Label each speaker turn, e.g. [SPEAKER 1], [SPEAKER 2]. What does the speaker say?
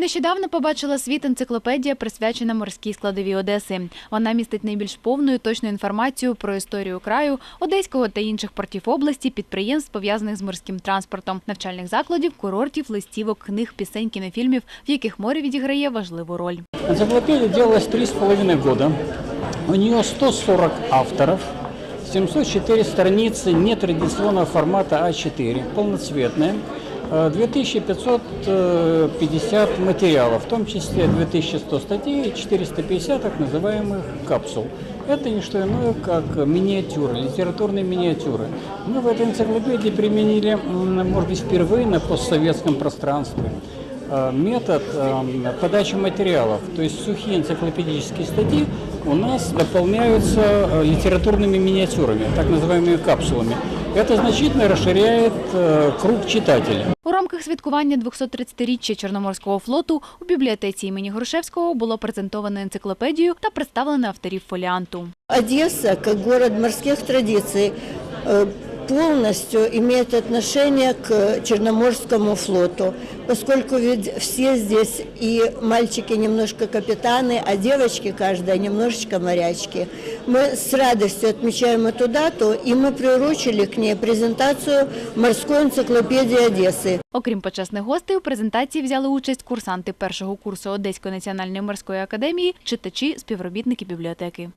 [SPEAKER 1] Нещодавно побачила світ енциклопедія, присвячена морській складовій Одеси. Вона містить найбільш повну і точну інформацію про історію краю, одеського та інших портів області, підприємств, пов'язаних з морським транспортом, навчальних закладів, курортів, листівок, книг, пісень, кінофільмів, в яких море відіграє важливу роль.
[SPEAKER 2] Энциклопедия делалась три с половиной года. У нее 140 авторов, 704 страницы нетрадиционного формата А4, полноцветные, э, 2550 материалов, в том числе 2100 статей и 450 так называемых капсул. Это не что иное, как миниатюры, литературные миниатюры. Мы в этой энциклопедии применили, может быть, впервые на постсоветском пространстве э, метод э, подачи материалов. То есть сухие энциклопедические статьи у нас дополняются э, литературными миниатюрами, так называемыми капсулами. Это значительно расширяет э, круг читателя.
[SPEAKER 1] У рамках святкування 230-річчя Чорноморського флоту у бібліотеці імені Грушевського було презентовано енциклопедію та представлено авторів фоліанту.
[SPEAKER 3] Одесса, как город морских традиций, э, полностью имеет отношение к Черноморскому флоту, поскольку ведь все здесь и мальчики немножко капитаны, а девочки каждая немножечко морячки. Мы с радостью отмечаем эту дату, и мы приурочили к ней презентацию морской энциклопедии Одессы.
[SPEAKER 1] Окрім почесних гостей, у презентації взяли участь курсанти першого курсу Одеської національної морської академії, читачі, співробітники бібліотеки.